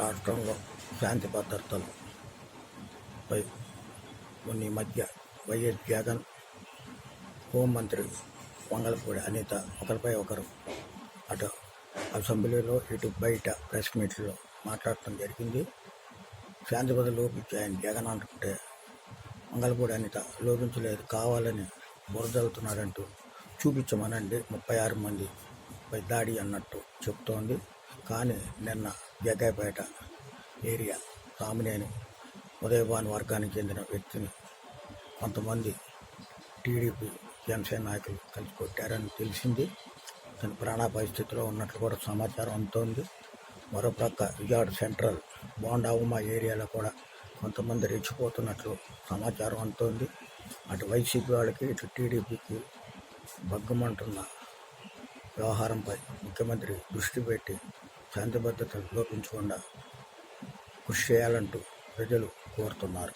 రాష్ట్రంలో శాంతి భద్రతలపై కొన్ని మధ్య వైఎస్ జగన్ హోంమంత్రి వంగలపూడి అనిత ఒకరిపై ఒకరు అటు అసెంబ్లీలో ఇటు బయట ప్రెస్ మీట్లో మాట్లాడటం జరిగింది. శాంతి భద్రత లోపించాయని జగన్ అంటుంటే మంగళపూడి అనిత లోపించలేదు కావాలని బురదలుతున్నాడంటూ చూపించమనండి. ముప్పై ఆరు మంది పై దాడి అన్నట్టు చెప్తోంది. కానీ నిన్న జగ్గాయపేట ఏరియా సామినేని ఉదయభాన్ వర్గానికి చెందిన వ్యక్తిని కొంతమంది టీడీపీ జనసేన నాయకులు కలిసి కొట్టారని తెలిసింది. తన ప్రాణాపాయ స్థితిలో ఉన్నట్లు కూడా సమాచారం అందుతోంది. మరోప్రక్క విజయవాడ సెంట్రల్ బోండా ఉమా ఏరియాలో కూడా కొంతమంది రెచ్చిపోతున్నట్లు సమాచారం అందుతోంది. అటు వైసీపీ వాళ్ళకి ఇటు టీడీపీకి భగ్గమంటున్న వ్యవహారంపై ముఖ్యమంత్రి దృష్టి పెట్టి శాంతి భద్రతలు లోపించకుండా కృషి చేయాలంటూ ప్రజలు కోరుతున్నారు.